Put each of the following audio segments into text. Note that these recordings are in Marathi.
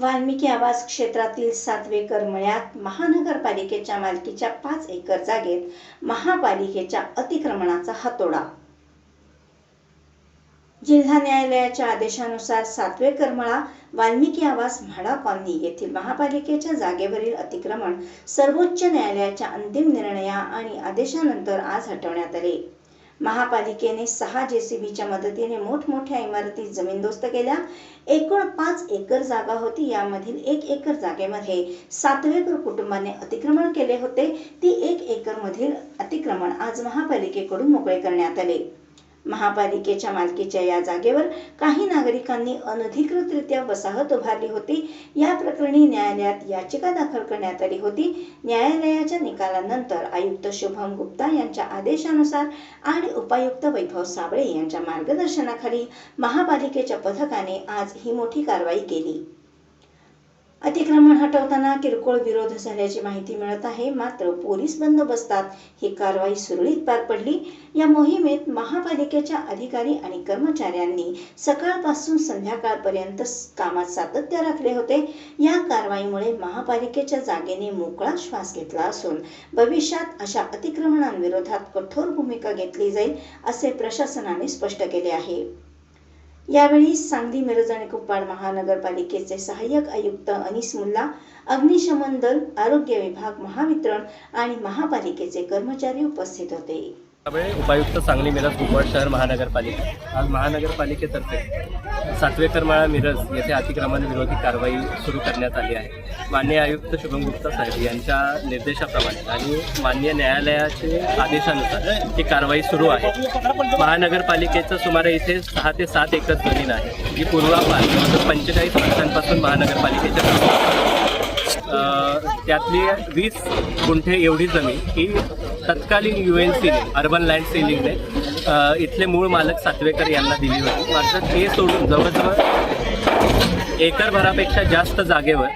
वाल्मिकी आवास क्षेत्रातील सातवे करमळ्यात महानगरपालिकेच्या मालकीच्या पाच एकर जागेत महापालिकेच्या अतिक्रमणाचा हातोडा. जिल्हा न्यायालयाच्या आदेशानुसार सातवे करमळा वाल्मिकी आवास म्हाडा कॉलनी येथील महापालिकेच्या जागेवरील अतिक्रमण सर्वोच्च न्यायालयाच्या अंतिम निर्णया आणि आदेशानंतर आज हटवण्यात आले. महापालिकेने सहा जेसीबीच्या मदतीने मोठमोठ्या इमारती जमीनदोस्त केल्या. एकूण पाच एकर जागा होती. यामधील एक एकर जागेमध्ये सातवेकर कुटुंबाने अतिक्रमण केले होते. ती एक एकरमधील अतिक्रमण आज महापालिकेकडून मोकळे करण्यात आले. महापालिकेच्या मालकीच्या या जागेवर काही नागरिकांनी अनधिकृतरित्या वसाहत उभारली होती. या प्रकरणी न्यायालयात याचिका दाखल करण्यात आली होती. न्यायालयाच्या निकालानंतर आयुक्त शुभम गुप्ता यांच्या आदेशानुसार आणि उपायुक्त वैभव साबळे यांच्या मार्गदर्शनाखाली महापालिकेच्या पथकाने आज ही मोठी कारवाई केली. अतिक्रमण हटवताना किरकोळ विरोध झाल्याची माहिती मिळत आहे. मात्र पोलीस बंदोबस्तात ही कारवाई सुरळीत पार पडली. या मोहिमेत महापालिकेच्या अधिकारी आणि कर्मचाऱ्यांनी सकाळपासून संध्याकाळपर्यंत कामात सातत्य राखले होते. या कारवाईमुळे महापालिकेच्या जागेने मोकळा श्वास घेतला असून भविष्यात अशा अतिक्रमणांविरोधात कठोर भूमिका घेतली जाईल असे प्रशासनाने स्पष्ट केले आहे. यावेळी सांगली मिरज आणि कुप्पाड महानगरपालिकेचे सहाय्यक आयुक्त अनिस मुल्ला अग्निशमन दल आरोग्य विभाग महावितरण आणि महापालिकेचे कर्मचारी उपस्थित होते. त्यामुळे उपायुक्त सांगली मिरज कुपवाड शहर महानगरपालिका. आज महानगरपालिकेतर्फे सातवेकर माळा मिरज येथे अतिक्रमण विरोधी कारवाई सुरू करण्यात आली आहे. मान्य आयुक्त शुभम गुप्ता साहेब यांच्या निर्देशाप्रमाणे आणि मान्य न्यायालयाचे आदेशानुसार ही कारवाई सुरू आहे. महानगरपालिकेचं सुमारे इथे सहा ते सात एकर जमीन आहे. जी पूर्वापार पंचेचाळीस वर्षांपासून महानगरपालिकेच्या त्यातली वीस गुंठे एवढी जमीन ही तत्कालीन यू एन सीने अर्बन लँड सिलिंगने इथले मूळ मालक सातवेकर यांना दिली होती. मात्र ते सोडून जवळजवळ एकरभरापेक्षा जास्त जागेवर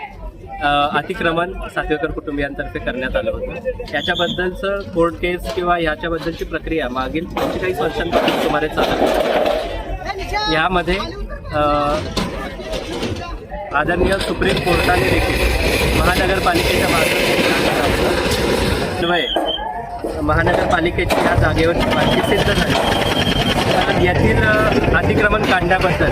अतिक्रमण सातवेकर कुटुंबियांतर्फे करण्यात आलं होतं. याच्याबद्दलचं कोर्ट केस किंवा ह्याच्याबद्दलची प्रक्रिया मागील काही वर्षांपासून सुमारे चालत होती. यामध्ये आदरणीय सुप्रीम कोर्टाने देखील महानगरपालिकेच्या मार्गदर्शनान्वये महानगरपालिकेची या जागेवर माहिती सिद्ध झाली. कारण यातील अतिक्रमण काढण्याबद्दल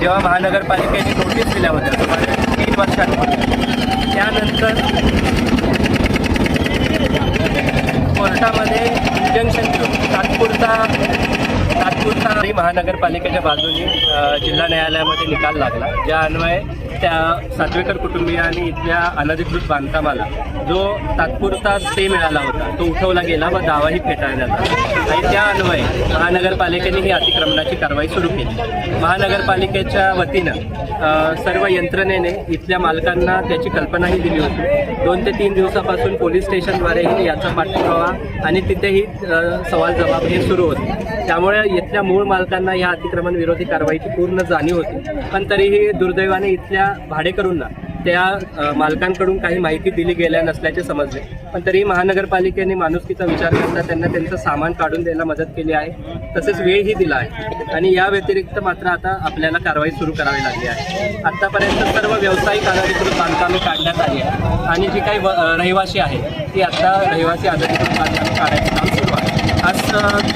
जेव्हा महानगरपालिकेने नोटीस दिल्या होत्या सुमारे तीन वर्षांपूर्वी त्यानंतर कोर्टामध्ये इंजंक्शन देऊन तात्पुरता तात्पुरता आणि महानगरपालिकेच्या बाजूने जिल्हा न्यायालयामध्ये निकाल लागला. ज्या अन्वये त्या सातवेकर कुटुंबियांनी इथल्या अनधिकृत बांधकामाला जो तात्पुरता स्टे मिळाला होता तो उठवला गेला व दावाही फेटाळण्यात आला. आणि त्या अन्वये महानगरपालिकेने ही अतिक्रमणाची कारवाई सुरू केली. महानगरपालिकेच्या वतीनं सर्व यंत्रणेने इथल्या मालकांना त्याची कल्पनाही दिली होती. दोन ते तीन दिवसापासून पोलीस स्टेशनद्वारेही याचा पाठपुरावा आणि तिथेही सवाल जबाब हे सुरू होते. त्यामुळे इथल्या मूळ मालकांना या अतिक्रमण विरोधी कारवाईची पूर्ण जाणीव होती. पण तरीही दुर्दैवाने इथल्या भाडेकरूंना त्या मालकांकडून काही माहिती दिली गेल्या नसल्याचे समजले. पण तरीही महानगरपालिकेने माणुसकीचा विचार करता त्यांना त्यांचं सामान काढून द्यायला मदत केली आहे. तसेच वेळही दिला आहे. आणि या व्यतिरिक्त मात्र आता आपल्याला कारवाई सुरू करावी लागली आहे. आतापर्यंत सर्व व्यावसायिक अनधिकृत बांधकामे काढण्यात आली आहे आणि जी काही व- रहिवासी आहे ती आता रहिवासी अनधिकृत बांधकामे काढायचं काम सुरू आहे. आज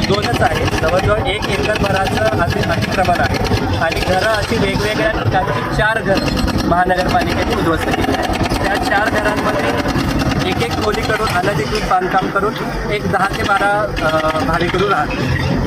दोनच आहे जवळजवळ एक एकरभराचं असे अतिक्रमण आहे. आणि घरं अशी वेगवेगळ्या ठिकाणची चार घरं महानगरपालिकेने उद्ध्वस्त केली आहे त्या चार घरांमध्ये एक एक खोलीकडून अनधिकृत बांधकाम करून एक दहा ते बारा अ, भाडेकरू राहतात.